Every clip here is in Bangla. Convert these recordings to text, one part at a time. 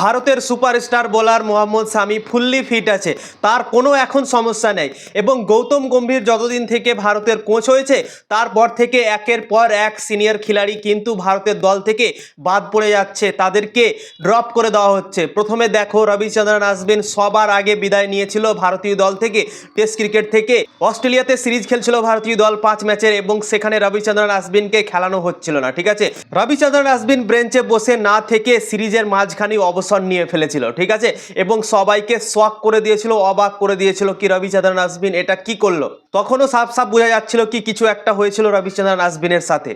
ভারতের superstar bowler Mohammad Shami fully fit আছে। তার কোনো এখন সমস্যা নেই। এবং গৌতম গম্ভীর যতদিন থেকে ভারতের কোচ হয়েছে, তারপর থেকে একের পর এক সিনিয়র খিলাড়ি কিন্তু ভারতের দল থেকে বাদ পড়ে যাচ্ছে। তাদেরকে ড্রপ করে দেওয়া হচ্ছে। প্রথমে দেখো রবিচন্দ্রন আশ্বিন সবার আগে বিদায় নিয়েছিল ভারতীয় দল থেকে। টেস্ট ক্রিকেট থেকে অস্ট্রেলিয়াতে সিরিজ খেলছিল ভারতীয় দল পাঁচ ম্যাচের এবং সেখানে রবিচন্দ্রন আসবিনকে খেলানো হচ্ছিল না, ঠিক আছে? রবিচন্দ্রন আসবিন ব্রেঞ্চে বসে না থেকে সিরিজের মাঝখানে অবসর নিয়ে ফেলেছিল, ঠিক আছে? এবং সবাইকে শক করে দিয়েছিল, অবাক করে দিয়েছিল কি রবিচন্দ্রন আশ্বিন এটা কি করল? তখনও সাফ সাফ বোঝা যাচ্ছিল কি কিছু একটা হয়েছিল রবিচন্দ্রন আশ্বিনের সাথে।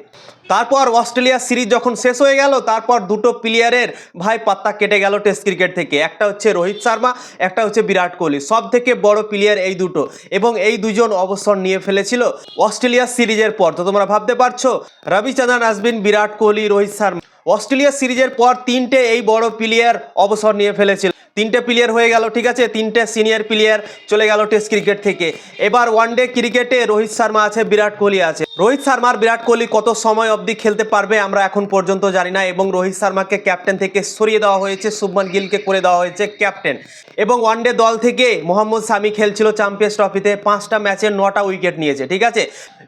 তারপর অস্ট্রেলিয়া সিরিজ যখন শেষ হয়ে গেল, তারপর দুটো প্লেয়ারের ভাই পাত্তা কেটে গেল টেস্ট ক্রিকেট থেকে। একটা হচ্ছে রোহিত শর্মা, একটা হচ্ছে বিরাট কোহলি। সব থেকে বড় প্লেয়ার এই দুটো। এবং এই দুজন অবসর নিয়ে ফেলেছিল অস্ট্রেলিয়া সিরিজের পর। তো তোমরা ভাবতে পারছ রবিচন্দ্রন আশ্বিন বিরাট কোহলি, রোহিত শর্মা অস্ট্রেলিয়া সিরিজের পর তিনটে এই বড় প্লেয়ার অবসর নিয়ে ফেলেছিল। তিনটে প্লেয়ার হয়ে গেল, ঠিক আছে? তিনটে সিনিয়র প্লেয়ার চলে গেল টেস্ট ক্রিকেট থেকে। এবার ওয়ানডে ক্রিকেটে রোহিত শর্মা আছে, বিরাট কোহলি আছে। রোহিত শর্মার বিরাট কোহলি কত সময় অবধি খেলতে পারবে আমরা এখন পর্যন্ত জানি না এবং রোহিত শর্মাকে ক্যাপ্টেন থেকে সরিয়ে দেওয়া হয়েছে, শুভমান গিলকে করে দেওয়া হয়েছে ক্যাপ্টেন এবং ওয়ানডে দল থেকে মোহাম্মদ সামি খেলছিল চ্যাম্পিয়ন্স ট্রফিতে পাঁচটা ম্যাচে নটা উইকেট নিয়েছে, ঠিক আছে?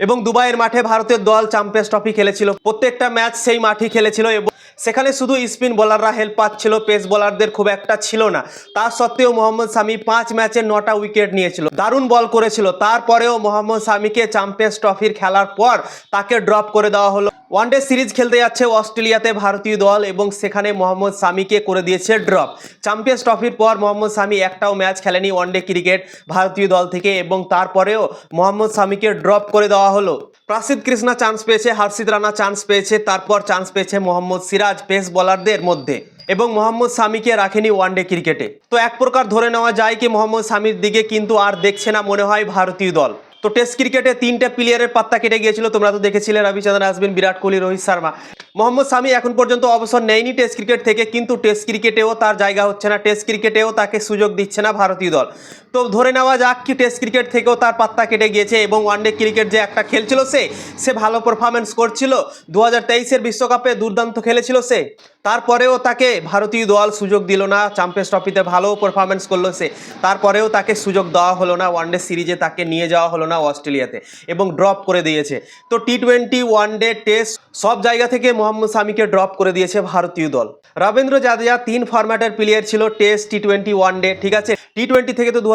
এবং দুবাইয়ের মাঠে ভারতের দল চ্যাম্পিয়ন্স ট্রফি খেলেছিল। প্রত্যেকটা ম্যাচ সেই মাঠে খেলেছিল এবং সেখানে শুধু স্পিন বোলাররা হেল্প পাচ্ছিল পেস বোলারদের খুব একটা ছিল না। তা সত্ত্বেও মোহাম্মদ সামি পাঁচ ম্যাচে নটা উইকেট নিয়েছিল। দারুণ বল করেছিল। তারপরেও মোহাম্মদ সামিকে চ্যাম্পিয়ন্স ট্রফির খেলার পর তাকে ড্রপ করে দেওয়া হলো। ওয়ানডে সিরিজ খেলতে যাচ্ছে অস্ট্রেলিয়াতে ভারতীয় দল এবং সেখানে মোহাম্মদ সামিকে করে দিয়েছে ড্রপ চ্যাম্পিয়ন্স ট্রফির পর মোহাম্মদ সামি একটাও ম্যাচ খেলেনি ওয়ানডে ক্রিকেট ভারতীয় দল থেকে এবং তারপরেও মোহাম্মদ সামিকে ড্রপ করে দেওয়া হলো। প্রাসিদ কৃষ্ণা চান্স পেয়েছে হর্ষিত রানা চান্স পেয়েছে, তারপর চান্স পেয়েছে মোহাম্মদ সিরাজ পেস বোলারদের মধ্যে এবং মোহাম্মদ সামিকে রাখেনি ওয়ানডে ক্রিকেটে তো এক প্রকার ধরে নেওয়া যায় কি মোহাম্মদ সামির দিকে কিন্তু আর দেখছে না মনে হয় ভারতীয় দল। তো টেস্ট ক্রিকেটে তিনটে প্লেয়ারের পাত্তা কেটে গিয়েছিল। তোমরা তো দেখেছিলে রবিচন্দ্রন আশ্বিন বিরাট কোহলি, রোহিত শর্মা। মোহাম্মদ সামি এখন পর্যন্ত অবসর নেয়নি টেস্ট ক্রিকেট থেকে, কিন্তু টেস্ট ক্রিকেটেও তার জায়গা হচ্ছে না। টেস্ট ক্রিকেটেও তাকে সুযোগ দিচ্ছে না ভারতীয় দল। তো ধরে নেওয়া যাক কি টেস্ট ক্রিকেট থেকেও তার পাত্তা কেটে গিয়েছে এবং ওয়ানডে ক্রিকেট যে একটা খেলছিল সে সে ভালো পারফরমেন্স করছিল। দু হাজার বিশ্বকাপে দুর্দান্ত খেলেছিল সে। তারপরেও তাকে ভারতীয় দল সুযোগ দিল না চ্যাম্পিয়ন্স ট্রফিতে ভালো পারফরমেন্স করল সে। তারপরেও তাকে সুযোগ দেওয়া হলো না ওয়ানডে সিরিজে তাকে নিয়ে যাওয়া হলো না। অস্ট্রেলিয়াতে এবং ড্রপ করে দিয়েছে। তো টি টোয়েন্টি ওয়ানডে টেস্ট সব জায়গা থেকে মোহাম্মদ সামিকে ড্রপ করে দিয়েছে ভারতীয় দল। রবীন্দ্র জাদেজা তিন ফরম্যাটের প্লেয়ার ছিল test T twenty one day ঠিক আছে? টি টোয়েন্টি থেকে তো দু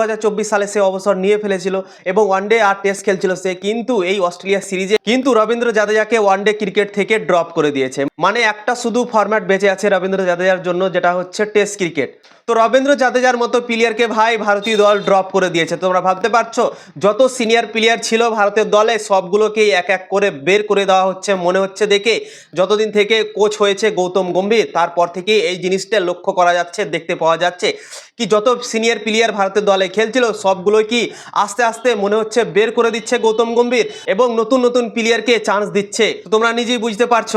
সালে সে অবসর নিয়ে ফেলেছিল এবং ওয়ানডে আর টেস্ট খেলছিল সে। কিন্তু এই অস্ট্রেলিয়া সিরিজে কিন্তু রবীন্দ্র জাদেজাকে ওয়ানডে ক্রিকেট থেকে ড্রপ করে দিয়েছে। মানে একটা শুধু ফরম্যাট বেঁচে আছে রবীন্দ্র জাদেজার জন্য, যেটা হচ্ছে টেস্ট ক্রিকেট তো রবীন্দ্র জাদেজার মতো প্লেয়ারকে ভাই ভারতীয় দল ড্রপ করে দিয়েছে। তোমরা ভাবতে পারছ, যত সিনিয়র প্লেয়ার প্লেয়ার ছিল ভারতের দলে, সবগুলোকেই এক এক করে বের করে দেওয়া হচ্ছে, মনে হচ্ছে দেখে। যতদিন থেকে কোচ হয়েছে গৌতম গম্ভীর, তারপর থেকে এই জিনিসটা লক্ষ্য করা যাচ্ছে, দেখতে পাওয়া যাচ্ছে। কি যত সিনিয়র প্লেয়ার ভারতের দলে খেলছিল সবগুলো কি আস্তে আস্তে মনে হচ্ছে বের করে দিচ্ছে গৌতম গম্ভীর এবং নতুন নতুন প্লেয়ারকে চান্স দিচ্ছে। তোমরা নিজেই বুঝতে পারছ।